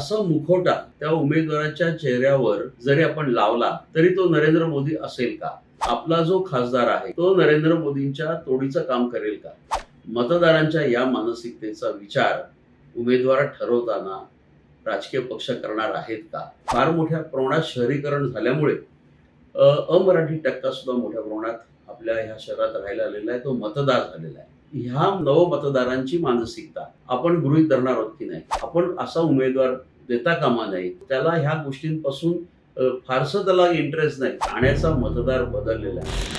असा मुखवटा त्या उमेदवाराच्या चेहऱ्यावर जरी आपण लावला तरी तो नरेंद्र मोदी असेल का? आपला जो खासदार आहे तो नरेंद्र मोदींच्या तोडीचं काम करेल का? मतदारांच्या या मानसिकतेचा विचार उमेदवार ठरवताना राजकीय पक्ष करणार आहेत का? फार मोठ्या प्रमाणात शहरीकरण झाल्यामुळे अमराठी टक्का सुद्धा मोठ्या प्रमाणात आपल्या ह्या शहरात राहायला आलेला आहे तो मतदार झालेला आहे. ह्या नव मतदारांची मानसिकता आपण गृहीत धरणार आहोत की नाही? आपण असा उमेदवार देता कामा नये त्याला ह्या गोष्टींपासून फारसं त्याला इंटरेस्ट नाही. ठाण्याचा मतदार बदललेला आहे.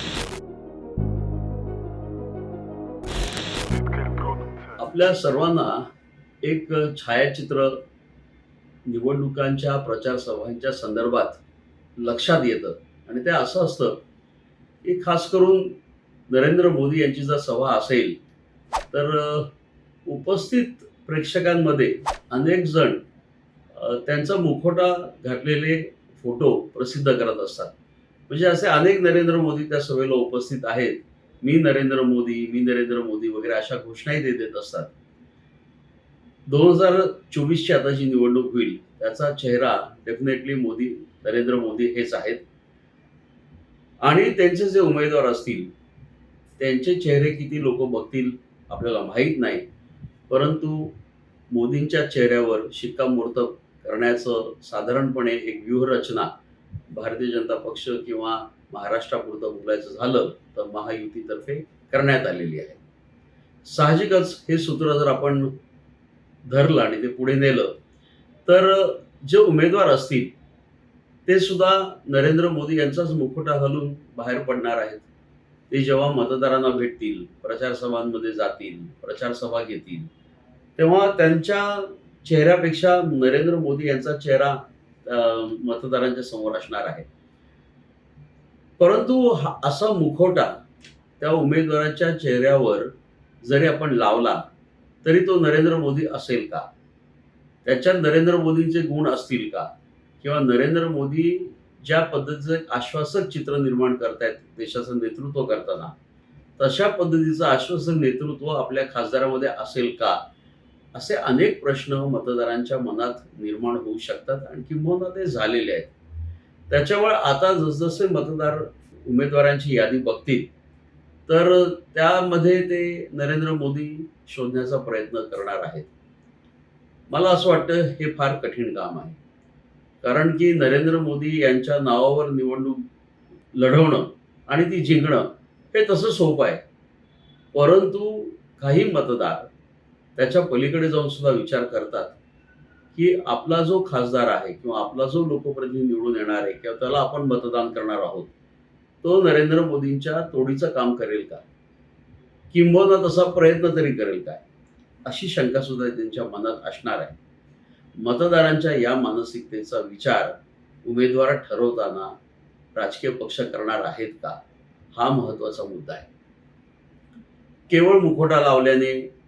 आपल्या सर्वांना एक छायाचित्र निवडणुकांच्या प्रचारसभांच्या संदर्भात लक्षात येतं. आणि ते असं असतं की खास करून नरेंद्र मोदी यांची जर सभा असेल तर उपस्थित प्रेक्षकांमध्ये अनेक जण त्यांचा मुखोटा घातलेले फोटो प्रसिद्ध करत असतात. म्हणजे असे अनेक नरेंद्र मोदी त्या सभेला उपस्थित आहेत. मी नरेंद्र मोदी मी नरेंद्र मोदी वगैरे अशा घोषणाही ते देत असतात. दोन हजार चोवीसची आता जी निवडणूक होईल त्याचा चेहरा डेफिनेटली मोदी नरेंद्र मोदी हेच आहेत. आणि त्यांचे जे उमेदवार असतील त्यांचे चेहरे किती लोक बघतील आपल्याला माहीत नाही. परंतु मोदींच्या चेहऱ्यावर शिक्कामोर्तब करण्याचं साधारणपणे एक व्यूहरचना भारतीय जनता पक्ष किंवा महाराष्ट्रापुरतं बोलायचं झालं तर महायुतीतर्फे करण्यात आलेली आहे. साहजिकच हे सूत्र जर आपण धरलं आणि ते पुढे नेलं तर जे उमेदवार असतील ते सुद्धा नरेंद्र मोदी यांचाच मुखवटा घालून बाहेर पडणार आहेत. ते जेव्हा मतदारांना भेटतील प्रचार सभांमध्ये जातील प्रचारसभा घेतील तेव्हा त्यांच्या चेहऱ्यापेक्षा नरेंद्र मोदी यांचा चेहरा मतदारांच्या समोर असणार आहे. परंतु हा असा मुखवटा त्या उमेदवाराच्या चेहऱ्यावर जरी आपण लावला तरी तो नरेंद्र मोदी असेल का? त्याच्यात नरेंद्र मोदींचे गुण असतील का? किंवा नरेंद्र मोदी ज्या पद्धतीचं आश्वासक चित्र निर्माण करतायत देशाचं नेतृत्व करताना तशा पद्धतीचं आश्वासक नेतृत्व आपल्या खासदारामध्ये असेल का? असे अनेक प्रश्न मतदारांच्या मनात निर्माण होऊ शकतात आणि किंबहुना ते झालेले आहेत. त्याच्यामुळे आता जसजसे मतदार उमेदवारांची यादी बघतील तर त्यामध्ये ते नरेंद्र मोदी शोधण्याचा प्रयत्न करणार आहेत. मला असं वाटतं हे फार कठीण काम आहे. कारण की नरेंद्र मोदी यांच्या नावावर निवडणूक लढवणं आणि ती जिंकणं हे तसं सोपं आहे. परंतु काही मतदार त्याच्या पलीकडे जाऊन सुद्धा विचार करतात की आपला जो खासदार आहे किंवा आपला जो लोकप्रतिनिधी निवडून येणार आहे किंवा त्याला आपण मतदान करणार आहोत तो नरेंद्र मोदींच्या तोडीचं काम करेल का? किंबहुना तसा प्रयत्न तरी करेल काय अशी शंका सुद्धा त्यांच्या मनात असणार आहे. मतदारांच्या या मानसिकतेचा विचार उमेदवार ठरवताना राजकीय पक्ष करणार आहेत का? हा महत्त्वाचा मुद्दा आहे. केवळ मुखोटा लावल्याने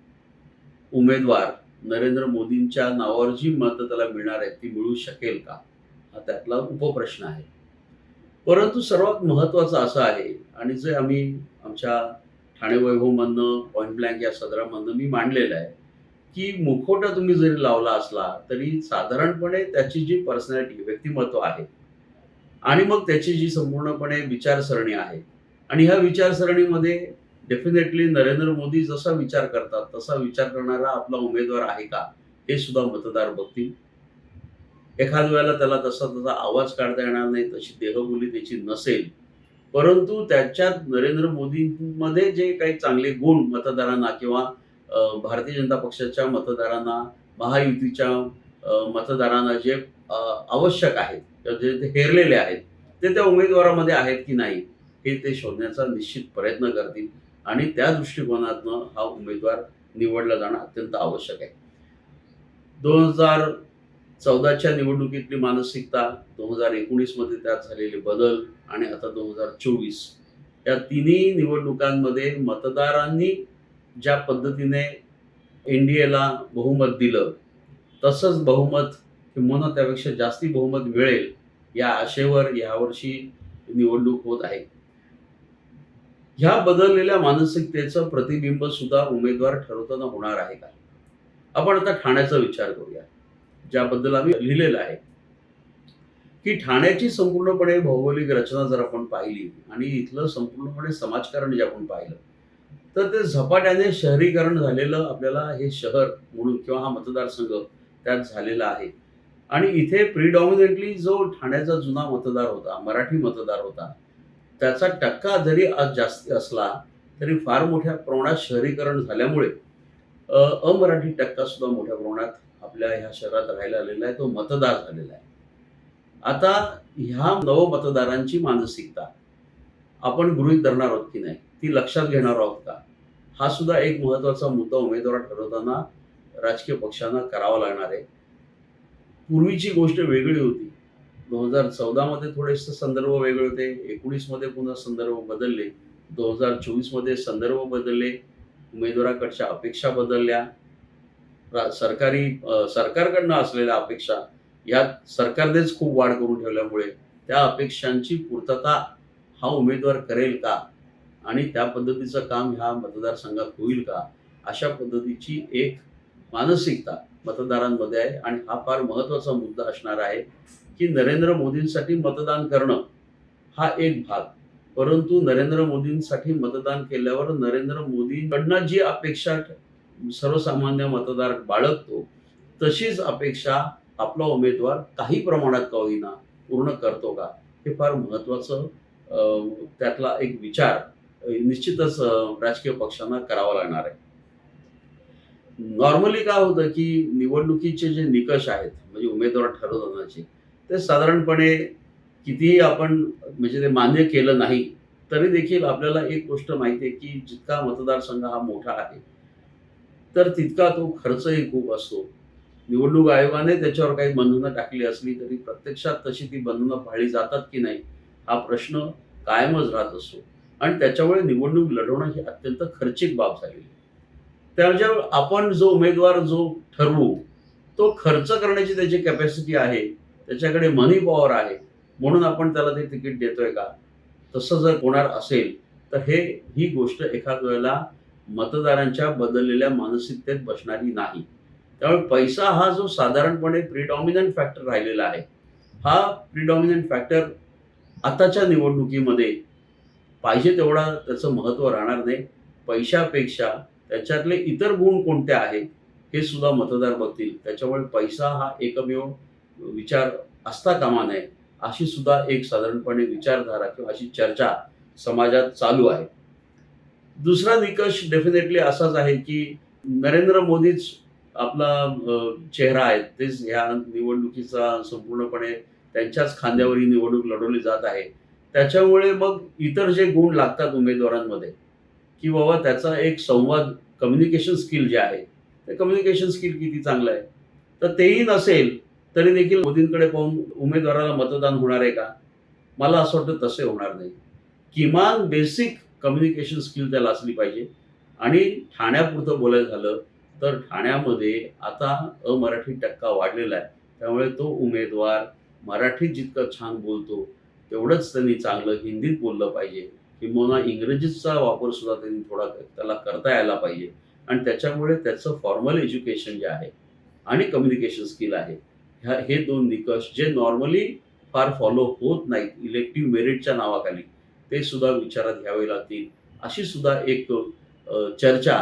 उमेदवार नरेंद्र मोदींच्या नावावर जी मतं त्याला मिळणार आहेत ती मिळू शकेल का? हा त्यातला उपप्रश्न आहे. परंतु सर्वात महत्त्वाचं असं आहे आणि जे आम्ही आमच्या ठाणे वैभवमधनं पॉईंट ब्लँक या सदरामधनं मी मांडलेलं आहे की मुखवटा तुम्ही जरी लावला असला तरी साधारणपणे त्याची जी पर्सनॅलिटी व्यक्तिमत्व आहे आणि मग त्याची जी संपूर्णपणे विचारसरणी आहे आणि ह्या विचारसरणीमध्ये डेफिनेटली नरेंद्र मोदी जसा विचार करतात तसा विचार करणारा आपला उमेदवार आहे का? हे सुद्धा मतदार बघतील. एखाद वेळेला त्याला तसा तसा आवाज काढता येणार नाही तशी देहबोली त्याची नसेल. परंतु त्याच्यात नरेंद्र मोदींमध्ये जे काही चांगले गुण मतदारांना किंवा भारतीय जनता पक्षाच्या मतदारांना महायुतीच्या मतदारांना जे आवश्यक आहेत जे ते हेरलेले आहेत ते त्या उमेदवारामध्ये आहेत की नाही हे ते शोधण्याचा निश्चित प्रयत्न करतील. आणि त्या दृष्टिकोनातनं हा उमेदवार निवडला जाणं अत्यंत आवश्यक आहे. दोन हजार चौदाच्या निवडणुकीतली मानसिकता दोन हजार एकोणीसमध्ये त्यात झालेले बदल आणि आता दोन हजार चोवीस या तिन्ही निवडणुकांमध्ये मतदारांनी ज्या पद्धतीने एन डी एला बहुमत दिलं तसंच बहुमत किंवा त्यापेक्षा जास्ती बहुमत मिळेल या आशेवर यावर्षी निवडणूक होत आहे. ह्या बदललेल्या मानसिकतेचं प्रतिबिंब सुद्धा उमेदवार ठरवताना होणार आहे का? आपण आता ठाण्याचा विचार करूया ज्याबद्दल आम्ही लिहिलेलं आहे. की ठाण्याची संपूर्णपणे भौगोलिक रचना जर आपण पाहिली आणि इथलं संपूर्णपणे समाजकारण जे आपण पाहिलं तर ते झपाट्याने शहरीकरण झालेलं आपल्याला हे शहर म्हणून किंवा हा मतदारसंघ त्यात झालेला आहे. आणि इथे प्रिडॉमिनेंटली जो ठाण्याचा जुना मतदार होता मराठी मतदार होता त्याचा टक्का जरी आज जास्ती असला तरी फार मोठ्या प्रमाणात शहरीकरण झाल्यामुळे अमराठी टक्का सुद्धा मोठ्या प्रमाणात आपल्या ह्या शहरात राहायला आलेला आहे तो मतदार झालेला आहे. आता ह्या नव मतदारांची मानसिकता आपण गृहीत धरणार आहोत की नाही ती लक्षात घेणार आहोत का? हा सुद्धा एक महत्त्वाचा मुद्दा उमेदवार ठरवताना राजकीय पक्षांना करावा लागणार आहे. पूर्वीची गोष्ट वेगळी होती. दोन हजार चौदामध्ये थोडेसे संदर्भ वेगळे होते. एकोणीसमध्ये पुन्हा संदर्भ बदलले. दोन हजार चोवीसमध्ये संदर्भ बदलले. उमेदवाराकडच्या अपेक्षा बदलल्या. रा- सरकारी सरकारकडनं असलेल्या अपेक्षा यात सरकारनेच खूप वाढ करून ठेवल्यामुळे त्या अपेक्षांची पूर्तता हा उमेदवार करेल का? आणि त्या पद्धतीचं काम ह्या मतदारसंघात होईल का? अशा पद्धतीची एक मानसिकता मतदारांमध्ये आहे. आणि हा फार महत्त्वाचा मुद्दा असणार आहे. की नरेंद्र मोदींसाठी मतदान करणं हा एक भाग. परंतु नरेंद्र मोदींसाठी मतदान केल्यावर नरेंद्र मोदींकडनं जी अपेक्षा सर्वसामान्य मतदार बाळगतो तशीच अपेक्षा आपला उमेदवार काही प्रमाणात का होईना पूर्ण करतो का? हे फार महत्वाचं अं, त्यातला एक विचार निश्चितच राजकीय पक्षांना करावा लागणार आहे. नॉर्मली काय होतं की निवडणुकीचे जे निकष आहेत म्हणजे उमेदवार ठरवतानाचे ते साधारणपणे कितीही आपण म्हणजे ते मान्य केलं नाही तरी देखील आपल्याला एक गोष्ट माहिती आहे की जितका मतदारसंघ हा मोठा आहे तर तितका तो खर्चही खूप असतो निवडणूक आयोगाने त्याच्यावर काही बंधनं टाकली असली तरी प्रत्यक्षात तशी ती बंधनं पाळली जातात की नाही हा प्रश्न कायमच राहत असतो आणि त्याच्यामुळे निवडणूक लढवणं ही अत्यंत खर्चिक बाब झालेली आहे. त्याच्यावर आपण जो उमेदवार जो ठरवू तो खर्च करण्याची त्याची कॅपॅसिटी आहे त्याच्याकडे मनी पॉवर आहे. म्हणून आपण त्याला ते तिकीट देतोय का? तसं जर होणार असेल तर हे ही गोष्ट एखाद वेळेला मतदारांच्या बदललेल्या मानसिकतेत बसणारी नाही. त्यामुळे पैसा हा जो साधारणपणे प्रिडॉमिनंट फॅक्टर राहिलेला आहे हा प्रिडॉमिनंट फॅक्टर आताच्या निवडणुकीमध्ये पाहिजे तेवढा त्याचं महत्त्व राहणार नाही. पैशापेक्षा त्याच्यातले इतर गुण कोणते आहेत हे सुद्धा मतदार बघतील. त्याच्यामुळे पैसा हा एकमेव विचार असता कामा नये अशी सुद्धा एक साधारणपणे विचारधारा किंवा अशी चर्चा समाजात चालू आहे. दुसरा निकष डेफिनेटली असाच आहे की नरेंद्र मोदीच आपला चेहरा आहे. तेच ह्या निवडणुकीचा संपूर्णपणे त्यांच्याच खांद्यावर ही निवडणूक लढवली जात आहे. त्याच्यामुळे मग इतर जे गुण लागतात उमेदवारांमध्ये की बाबा त्याचा एक संवाद कम्युनिकेशन स्किल जे आहे ते कम्युनिकेशन स्किल किती चांगलं आहे? तर तेही नसेल तरी देखील मोदींकडे पाहून उमेदवाराला मतदान होणार आहे का? मला असं वाटतं तसे होणार नाही. किमान बेसिक कम्युनिकेशन स्किल त्याला असली पाहिजे. आणि ठाण्यापुरतं बोलायचं झालं तर ठाण्यामध्ये आता अमराठी टक्का वाढलेला आहे. त्यामुळे तो उमेदवार मराठीत जितकं छान बोलतो तेवढंच त्यांनी चांगलं हिंदीत बोललं पाहिजे. किंवा इंग्रजीचा वापर सुद्धा त्यांनी थोडा त्याला करता यायला पाहिजे. आणि त्याच्यामुळे त्याचं फॉर्मल एज्युकेशन जे आहे आणि कम्युनिकेशन स्किल आहे ह्या हे दोन निकष जे नॉर्मली फार फॉलो होत नाहीत इलेक्टिव्ह मेरिटच्या नावाखाली ते सुद्धा विचारात घ्यावे लागतील. अशी सुद्धा एक चर्चा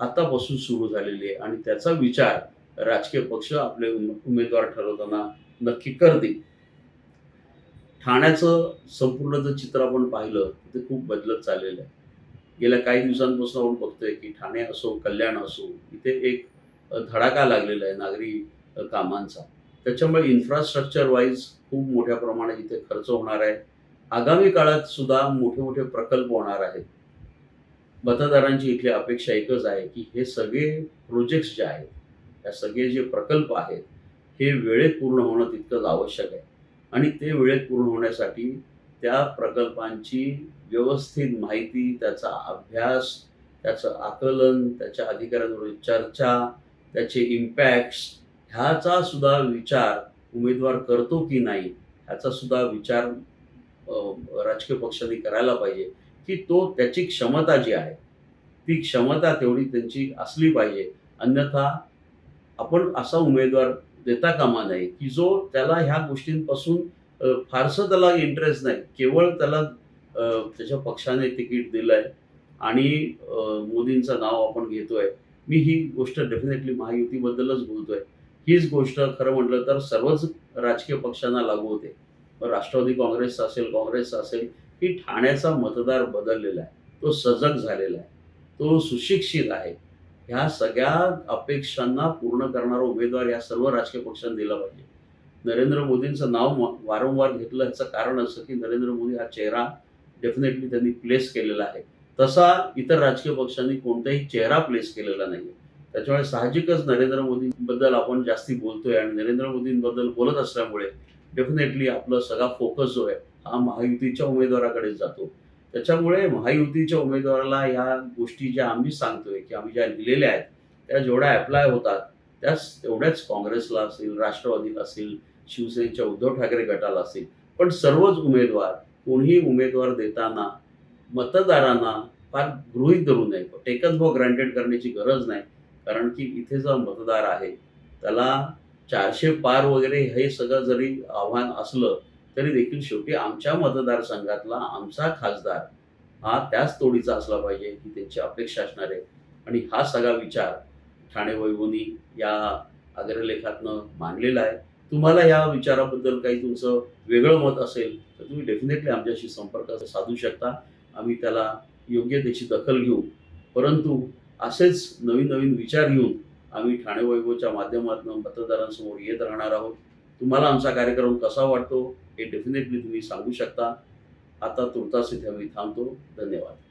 आतापासून सुरू झालेली आहे आणि त्याचा विचार राजकीय पक्ष आपले उमेदवार ठरवताना नक्की करतील. ठाण्याचं संपूर्ण जर चित्र आपण पाहिलं ते खूप बदलत चाललेलं आहे गेल्या काही दिवसांपासून आपण बघतोय की ठाणे असो कल्याण असो इथे एक धडाका लागलेला आहे नागरी कामांचा. त्याच्यामुळे इन्फ्रास्ट्रक्चर वाईज खूप मोठ्या प्रमाणात इथे खर्च होणार आहे. आगामी काळात सुद्धा मोठे मोठे प्रकल्प होणार आहेत. मतदारांची इथली अपेक्षा एकच आहे की हे सगळे प्रोजेक्ट्स जे आहेत या सगळे जे प्रकल्प आहेत हे वेळेत पूर्ण होणं तितकंच आवश्यक आहे. आणि ते वेळेत पूर्ण होण्यासाठी त्या प्रकल्पांची व्यवस्थित माहिती त्याचा अभ्यास त्याचं आकलन त्याच्या अधिकाऱ्यांबरोबर चर्चा त्याचे इम्पॅक्ट्स ह्याचा सुद्धा विचार उमेदवार करतो की नाही ह्याचा सुद्धा विचार राजकीय पक्षांनी करायला पाहिजे की तो त्याची क्षमता जी आहे ती क्षमता तेवढी त्यांची असली पाहिजे. अन्यथा आपण असा उमेदवार देता कामा नये की जो त्याला ह्या गोष्टींपासून फारसं त्याला इंटरेस्ट नाही. केवळ त्याला त्याच्या पक्षाने तिकीट दिलं आहे आणि मोदींचं नाव आपण घेतोय. मी ही गोष्ट डेफिनेटली महायुतीबद्दलच बोलतोय. हीच गोष्ट खरं म्हटलं तर सर्वच राजकीय पक्षांना लागू होते. मग राष्ट्रवादी काँग्रेस असेल काँग्रेस असेल की ठाण्याचा मतदार बदललेला आहे तो सजग झालेला आहे तो सुशिक्षित आहे. ह्या सगळ्या अपेक्षांना पूर्ण करणारा उमेदवार या सर्व राजकीय पक्षांनी दिला पाहिजे. नरेंद्र मोदींचं नाव वारंवार घेतलं याचं कारण असं की नरेंद्र मोदी हा चेहरा डेफिनेटली त्यांनी प्लेस केलेला आहे. तसा इतर राजकीय पक्षांनी कोणताही चेहरा प्लेस केलेला नाही त्याच्यामुळे साहजिकच नरेंद्र मोदींबद्दल आपण जास्ती बोलतोय आणि नरेंद्र मोदींबद्दल बोलत असल्यामुळे डेफिनेटली आपला सगळा फोकस जो आहे हा महायुतीच्या उमेदवाराकडे जातो. त्याच्यामुळे महायुतीच्या उमेदवाराला ह्या गोष्टी ज्या आम्ही सांगतोय की आम्ही ज्या लिहिलेल्या आहेत त्या जेवढ्या अप्लाय होतात त्याच तेवढ्याच काँग्रेसला असेल राष्ट्रवादीला असेल शिवसेनेच्या उद्धव ठाकरे गटाला असेल पण सर्वच उमेदवार कोणीही उमेदवार देताना मतदारांना फार गृहीत धरू नये. टेकन फॉर ग्रँटेड करण्याची गरज नाही. कारण की इथे जो मतदार आहे त्याला चारशे पार वगैरे हे सगळं जरी आव्हान असलं तरी देखील शेवटी आमच्या मतदारसंघातला आमचा खासदार हा त्याच तोडीचा असला पाहिजे ही त्यांची अपेक्षा असणार. आहे आणि हा सगळा विचार ठाणे वैभवनी या अग्रलेखातनं मांडलेला आहे. तुम्हाला या विचाराबद्दल काही तुमचं वेगळं मत असेल तर तुम्ही डेफिनेटली आमच्याशी संपर्क साधू शकता. आम्ही त्याला योग्य त्याची दखल घेऊ. परंतु असेच नवीन नवीन विचार घेऊन आम्ही ठाणे वैभवच्या माध्यमातून मतदारांसमोर येत राहणार आहोत. तुम्हाला आमचा कार्यक्रम कसा वाटतो हे डेफिनेटली तुम्ही सांगू शकता. आता तुर्तास इथे आम्ही थांबतो. धन्यवाद.